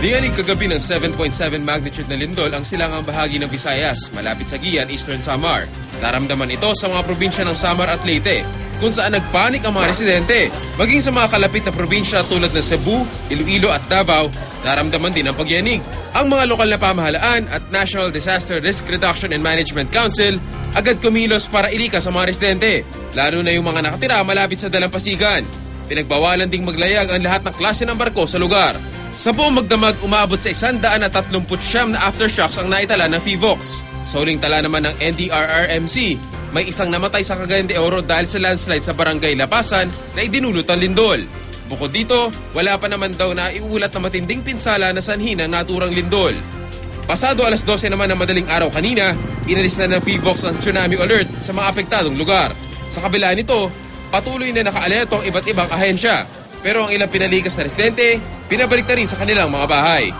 Nayanig kagabi ng 7.7 magnitude na lindol ang silangang bahagi ng Visayas, malapit sa Gian, Eastern Samar. Naramdaman ito sa mga probinsya ng Samar at Leyte, kung saan nagpanik ang mga residente. Maging sa mga kalapit na probinsya tulad ng Cebu, Iloilo at Davao, naramdaman din ang pagyanig. Ang mga lokal na pamahalaan at National Disaster Risk Reduction and Management Council agad kumilos para ilikas ang mga residente, lalo na yung mga nakatira malapit sa dalampasigan. Pinagbawalan ding maglayag ang lahat ng klase ng barko sa lugar. Sa buong magdamag, umabot sa 139 na aftershocks ang naitala ng FIVOX. Sa huling tala naman ng NDRRMC, may isang namatay sa Cagayan de Oro dahil sa landslide sa barangay Lapasan na idinulot ang lindol. Bukod dito, wala pa naman daw na iulat na matinding pinsala na sanhi ng naturang lindol. Pasado alas 12 naman ng madaling araw kanina, inalis na ng FIVOX ang tsunami alert sa mga apektadong lugar. Sa kabila nito, patuloy na nakaalerto ang iba't ibang ahensya. Pero ang ilang pinalikas na residente, pinabalik na rin sa kanilang mga bahay.